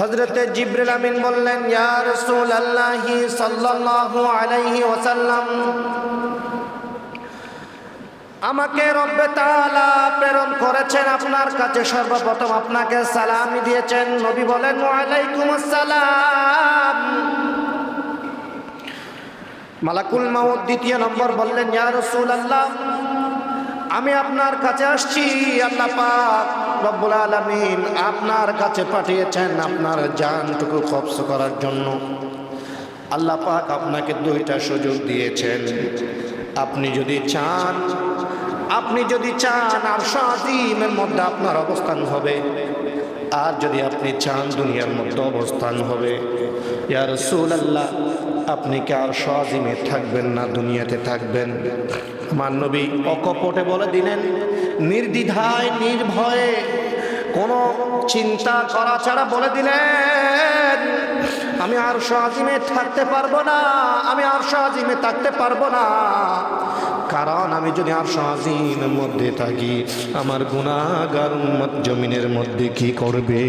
হজরতে জিব্রিল আমিন বললেন, ইয়া রসুল আল্লাহি সাল্লাল্লাহু আলাইহি ওয়াসাল্লাম, আমাকে রব্বে তাআলা প্রেরণ করেছেন, আপনার কাছে সর্বপ্রথম আপনাকে সালামি দিয়েছেন। নবী বলেন ওয়ালাইকুম আসসালাম। মালাকুল মাউদ দ্বিতীয় নম্বর বললেন, ইয়া রসুল আল্লাহ আমি আপনার কাছে আসছি, আল্লাহ পাক রব্বুল আলামিন আপনার কাছে পাঠিয়েছেন আপনার জানটুকু কবজ করার জন্য। আল্লাহ পাক আপনাকে দুইটা সুযোগ দিয়েছেন। আপনি যদি চান, আপনি যদি চান আর সাদিমের মধ্যে আপনার অবস্থান হবে, আর যদি আপনি চান দুনিয়ার মধ্যে অবস্থান হবে। ইয়ার রসুল আল্লাহ আপনি কি আর সাজিমে থাকবেন না, দুনিয়াতে থাকবেন? আমার নবী অকপটে বলে দিলেন, নির্দ্বিধায়, নির্ভয়ে কোনো চিন্তা করা ছাড়া বলে দিলেন, আমি আর সাজিমে থাকতে পারব না, আমি আর সাজিমে থাকতে পারব না। কারণ আমি যদি আর সাজিমের মধ্যে থাকি, আমার গুণাগার জমিনের মধ্যে কি করবে?